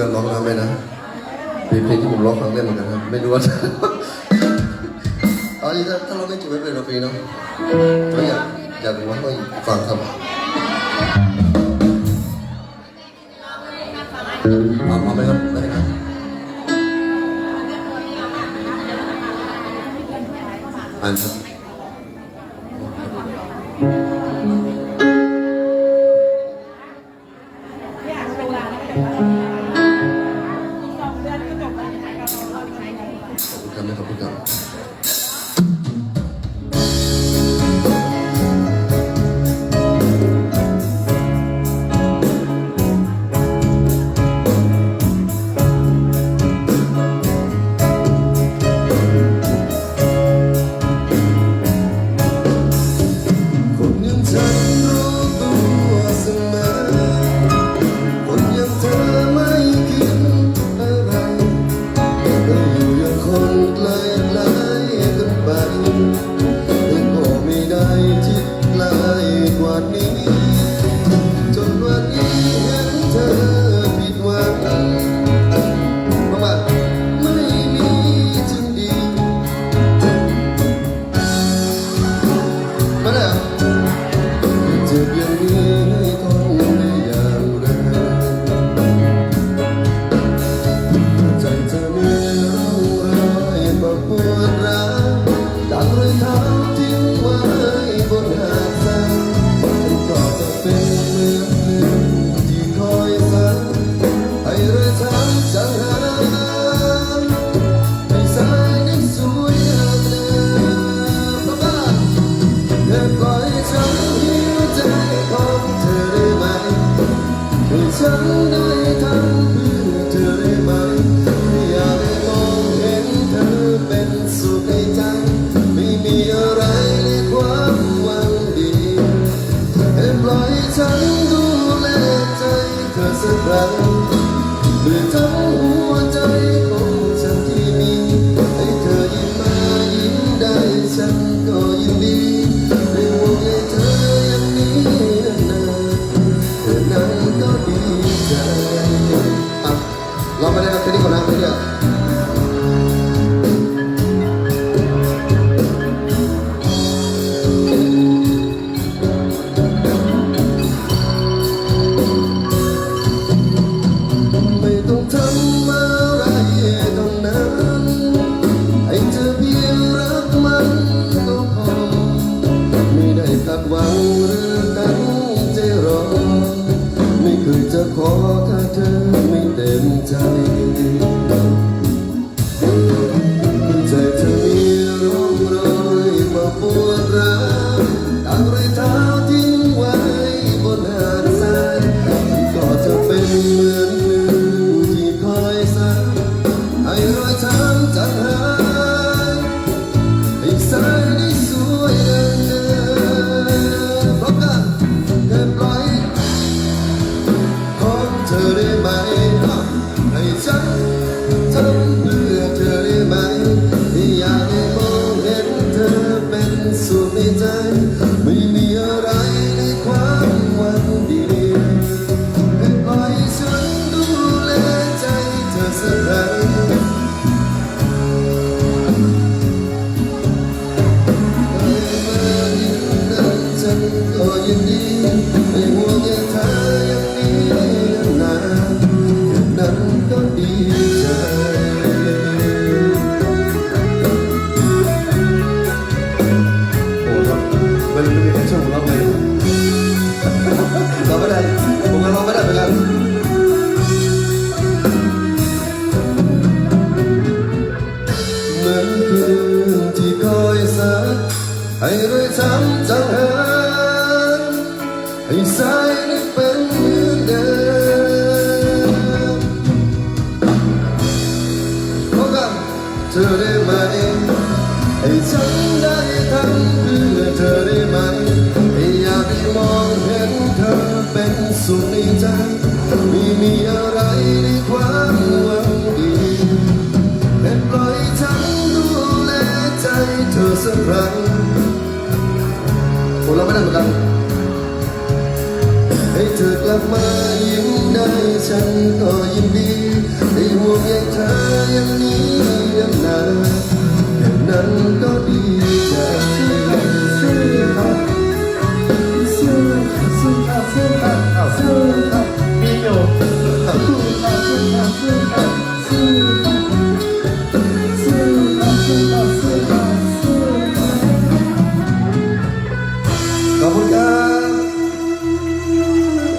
กันร้องนะไม่นะเพลงที่ผมร้องครั้งแรกเหมือนกันครับไม่รู้ว่าเอาจริงถ้าเราไม่จูบไม่เป็นเราฟรีเนาะก็อยากอยากรู้ว่าต้องฟังครับอามาไหมครับได้ครับอันครับ നല്ല കപ്പിക്കാണ് ธอปล่อยฉันหิวใจของเธอได้ไหมให้ฉันได้ทำเพื่เธอได้ไหมอยากมองเห็นเธอเป็นสุขในใจ ไม่มีอะไรในความหวังดีให้ปล่อยฉันดูแลใจเธอสักครั้ง Akbar you. ให้สานั้เป็นเหมือนเดิมขอกับเธอได้ไหมให้ฉันได้ทำเพื่อเธอได้ไหมให้อยาด้มองเห็นเธอเป็นสุนใจไม่มีอะไรในความหวังดีแต่ปล่อยฉันดูแลใจเธอสักครั้งากมายิ้มได้ฉันก็ยินดีได้ห่วงใยเธออย่างนี้ยังนานอย่างนั้นก็ดี